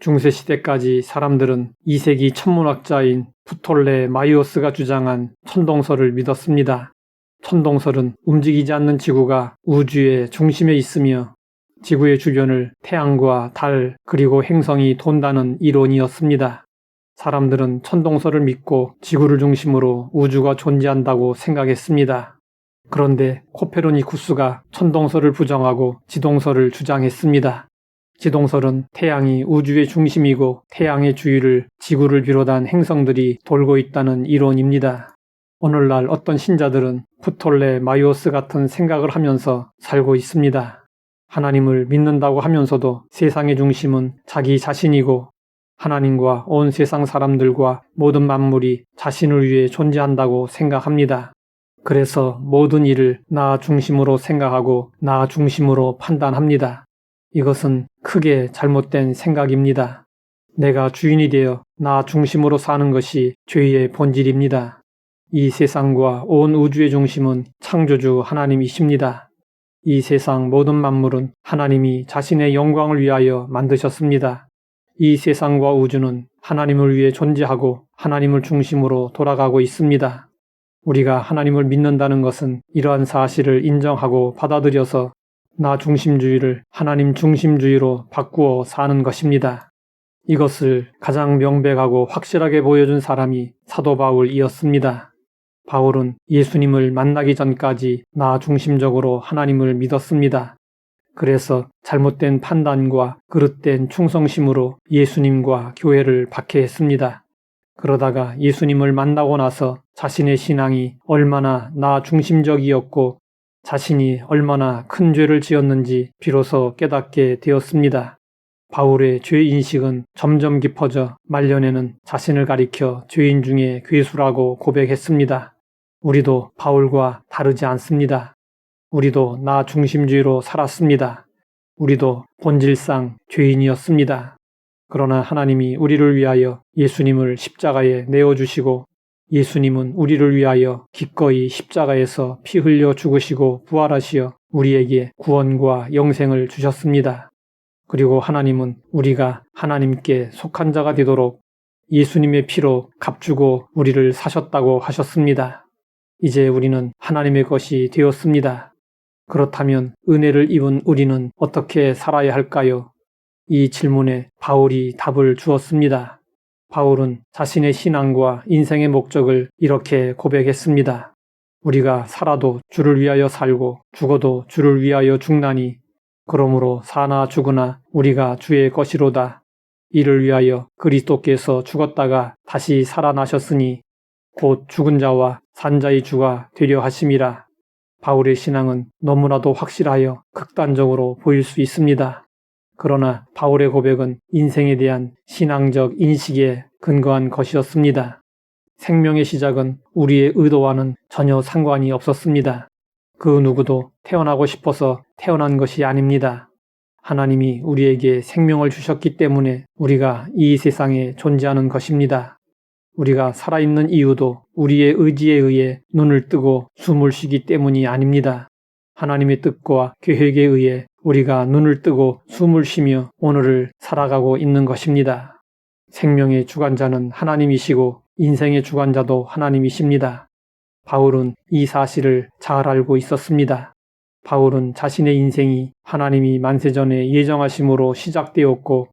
중세 시대까지 사람들은 2세기 천문학자인 부톨레 마이오스가 주장한 천동설을 믿었습니다. 천동설은 움직이지 않는 지구가 우주의 중심에 있으며 지구의 주변을 태양과 달 그리고 행성이 돈다는 이론이었습니다. 사람들은 천동설을 믿고 지구를 중심으로 우주가 존재한다고 생각했습니다. 그런데 코페르니쿠스가 천동설을 부정하고 지동설을 주장했습니다. 지동설은 태양이 우주의 중심이고 태양의 주위를 지구를 비롯한 행성들이 돌고 있다는 이론입니다. 오늘날 어떤 신자들은 푸톨레 마이오스 같은 생각을 하면서 살고 있습니다. 하나님을 믿는다고 하면서도 세상의 중심은 자기 자신이고 하나님과 온 세상 사람들과 모든 만물이 자신을 위해 존재한다고 생각합니다. 그래서 모든 일을 나 중심으로 생각하고 나 중심으로 판단합니다. 이것은 크게 잘못된 생각입니다. 내가 주인이 되어 나 중심으로 사는 것이 죄의 본질입니다. 이 세상과 온 우주의 중심은 창조주 하나님이십니다. 이 세상 모든 만물은 하나님이 자신의 영광을 위하여 만드셨습니다. 이 세상과 우주는 하나님을 위해 존재하고 하나님을 중심으로 돌아가고 있습니다. 우리가 하나님을 믿는다는 것은 이러한 사실을 인정하고 받아들여서 나 중심주의를 하나님 중심주의로 바꾸어 사는 것입니다. 이것을 가장 명백하고 확실하게 보여준 사람이 사도 바울이었습니다. 바울은 예수님을 만나기 전까지 나 중심적으로 하나님을 믿었습니다. 그래서 잘못된 판단과 그릇된 충성심으로 예수님과 교회를 박해했습니다. 그러다가 예수님을 만나고 나서 자신의 신앙이 얼마나 나 중심적이었고 자신이 얼마나 큰 죄를 지었는지 비로소 깨닫게 되었습니다. 바울의 죄 인식은 점점 깊어져 말년에는 자신을 가리켜 죄인 중에 괴수라고 고백했습니다. 우리도 바울과 다르지 않습니다. 우리도 나 중심주의로 살았습니다. 우리도 본질상 죄인이었습니다. 그러나 하나님이 우리를 위하여 예수님을 십자가에 내어주시고 예수님은 우리를 위하여 기꺼이 십자가에서 피 흘려 죽으시고 부활하시어 우리에게 구원과 영생을 주셨습니다. 그리고 하나님은 우리가 하나님께 속한 자가 되도록 예수님의 피로 값주고 우리를 사셨다고 하셨습니다. 이제 우리는 하나님의 것이 되었습니다. 그렇다면 은혜를 입은 우리는 어떻게 살아야 할까요? 이 질문에 바울이 답을 주었습니다. 바울은 자신의 신앙과 인생의 목적을 이렇게 고백했습니다. 우리가 살아도 주를 위하여 살고 죽어도 주를 위하여 죽나니 그러므로 사나 죽으나 우리가 주의 것이로다. 이를 위하여 그리스도께서 죽었다가 다시 살아나셨으니 곧 죽은 자와 산 자의 주가 되려 하심이라. 바울의 신앙은 너무나도 확실하여 극단적으로 보일 수 있습니다. 그러나 바울의 고백은 인생에 대한 신앙적 인식에 근거한 것이었습니다. 생명의 시작은 우리의 의도와는 전혀 상관이 없었습니다. 그 누구도 태어나고 싶어서 태어난 것이 아닙니다. 하나님이 우리에게 생명을 주셨기 때문에 우리가 이 세상에 존재하는 것입니다. 우리가 살아있는 이유도 우리의 의지에 의해 눈을 뜨고 숨을 쉬기 때문이 아닙니다. 하나님의 뜻과 계획에 의해 우리가 눈을 뜨고 숨을 쉬며 오늘을 살아가고 있는 것입니다. 생명의 주관자는 하나님이시고 인생의 주관자도 하나님이십니다. 바울은 이 사실을 잘 알고 있었습니다. 바울은 자신의 인생이 하나님이 만세전에 예정하심으로 시작되었고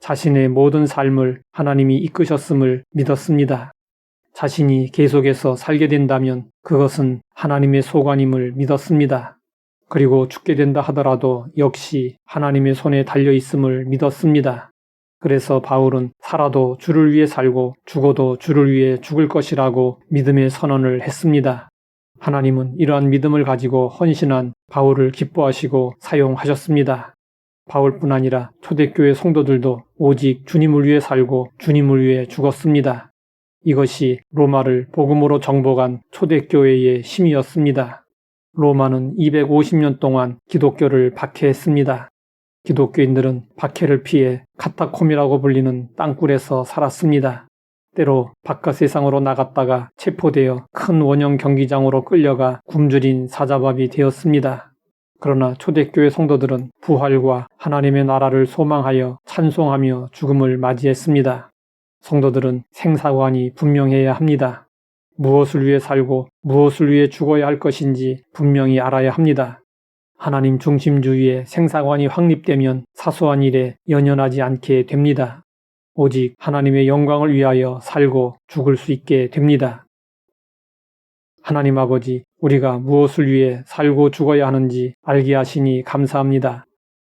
자신의 모든 삶을 하나님이 이끄셨음을 믿었습니다. 자신이 계속해서 살게 된다면 그것은 하나님의 소관임을 믿었습니다. 그리고 죽게 된다 하더라도 역시 하나님의 손에 달려 있음을 믿었습니다. 그래서 바울은 살아도 주를 위해 살고 죽어도 주를 위해 죽을 것이라고 믿음의 선언을 했습니다. 하나님은 이러한 믿음을 가지고 헌신한 바울을 기뻐하시고 사용하셨습니다. 바울뿐 아니라 초대교회 성도들도 오직 주님을 위해 살고 주님을 위해 죽었습니다. 이것이 로마를 복음으로 정복한 초대교회의 힘이었습니다. 로마는 250년 동안 기독교를 박해했습니다. 기독교인들은 박해를 피해 카타콤이라고 불리는 땅굴에서 살았습니다. 때로 바깥 세상으로 나갔다가 체포되어 큰 원형 경기장으로 끌려가 굶주린 사자밥이 되었습니다. 그러나 초대교회 성도들은 부활과 하나님의 나라를 소망하여 찬송하며 죽음을 맞이했습니다. 성도들은 생사관이 분명해야 합니다. 무엇을 위해 살고 무엇을 위해 죽어야 할 것인지 분명히 알아야 합니다. 하나님 중심주의의 생사관이 확립되면 사소한 일에 연연하지 않게 됩니다. 오직 하나님의 영광을 위하여 살고 죽을 수 있게 됩니다. 하나님 아버지, 우리가 무엇을 위해 살고 죽어야 하는지 알게 하시니 감사합니다.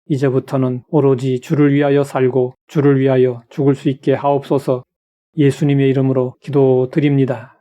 이제부터는 오로지 주를 위하여 살고 주를 위하여 죽을 수 있게 하옵소서 예수님의 이름으로 기도드립니다.